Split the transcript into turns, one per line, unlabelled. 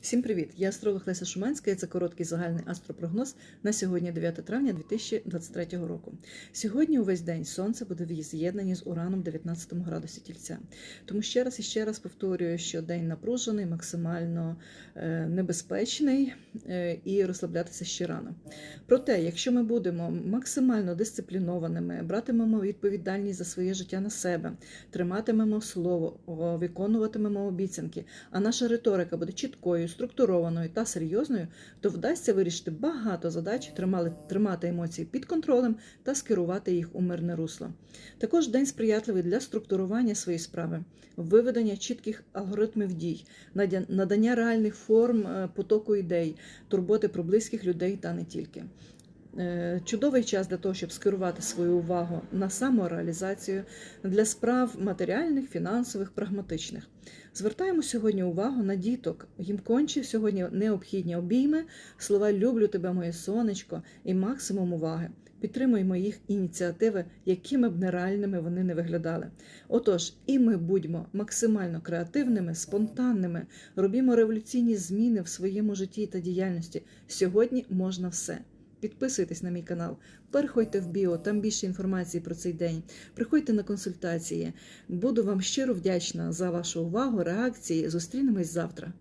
Всім привіт! Я астролог Леся Шуманська. і Це короткий загальний астропрогноз на сьогодні, 9 травня 2023 року. Сьогодні увесь день сонце буде в з'єднанні з ураном 19 градусі тільця. Тому ще раз і ще раз повторюю, що день напружений, максимально е, небезпечний е, і розслаблятися ще рано. Проте, якщо ми будемо максимально дисциплінованими, братимемо відповідальність за своє життя на себе, триматимемо слово, виконуватимемо обіцянки, а наша риторика буде чіткою, структурованою та серйозною, то вдасться вирішити багато задач, тримали, тримати емоції під контролем та скерувати їх у мирне русло. Також день сприятливий для структурування своєї справи, виведення чітких алгоритмів дій, надання реальних форм е, потоку ідей, турботи про близьких людей та не тільки. Е, Чудовий час для того, щоб скерувати свою увагу на самореалізацію для справ матеріальних, фінансових, прагматичних. Звертаємо сьогодні увагу на діток. Їм конче сьогодні необхідні обійми, слова Люблю тебе, моє сонечко і максимум уваги. Підтримуємо їх ініціативи, якими б нереальними вони не виглядали. Отож, і ми будьмо максимально креативними, спонтанними, робімо революційні зміни в своєму житті та діяльності. Сьогодні можна все. Підписуйтесь на мій канал, переходьте в біо, там більше інформації про цей день. Приходьте на консультації. Буду вам щиро вдячна за вашу увагу, реакції. Зустрінемось завтра.